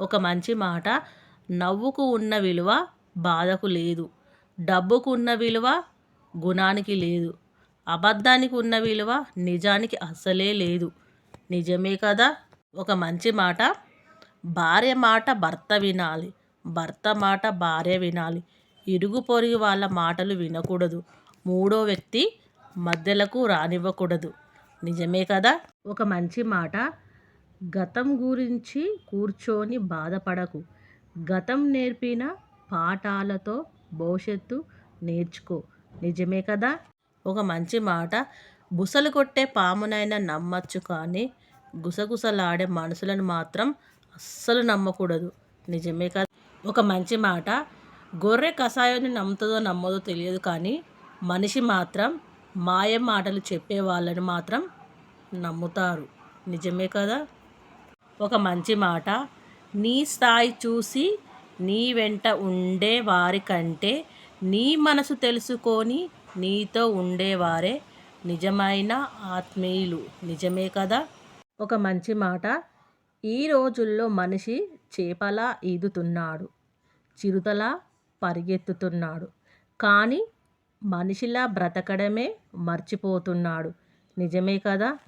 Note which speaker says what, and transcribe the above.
Speaker 1: ఒక మంచి మాట. నవ్వుకు ఉన్న విలువ బాధకు లేదు. డబ్బుకు ఉన్న విలువ గుణానికి లేదు. అబద్ధానికి ఉన్న విలువ నిజానికి అస్సలే లేదు. నిజమే కదా? ఒక మంచి మాట. భార్య మాట భర్త వినాలి. భర్త మాట భార్య వినాలి. ఇరుగు పొరుగు వాళ్ళ మాటలు వినకూడదు. మూడో వ్యక్తి మధ్యలకు రానివ్వకూడదు. నిజమే కదా? ఒక మంచి మాట. గతం గురించి కూర్చొని బాధపడకు. గతం నేర్పిన పాఠాలతో భవిష్యత్తు నేర్చుకో. నిజమే కదా? ఒక మంచి మాట. బుసలు కొట్టే పామునైనా నమ్మచ్చు కానీ గుసగుసలాడే మనుషులను మాత్రం అస్సలు నమ్మకూడదు. నిజమే కదా? ఒక మంచి మాట. గొర్రె కషాయాన్ని నమ్ముతుందో నమ్మదో తెలియదు కానీ మనిషి మాత్రం మాయ మాటలు చెప్పే వాళ్ళని మాత్రం నమ్ముతారు. నిజమే కదా? ఒక మంచి మాట. నీ స్థాయి చూసి నీ వెంట ఉండే వారి కంటే నీ మనసు తెలుసుకొని నీతో ఉండేవారే నిజమైన ఆత్మీయులు. నిజమే కదా? ఒక మంచి మాట. ఈ రోజుల్లో మనిషి చేపలా ఈదుతున్నాడు. చిరుతలా పరిగెత్తుతున్నాడు. కానీ మనిషిలా బ్రతకడమే మర్చిపోతున్నాడు. నిజమే కదా?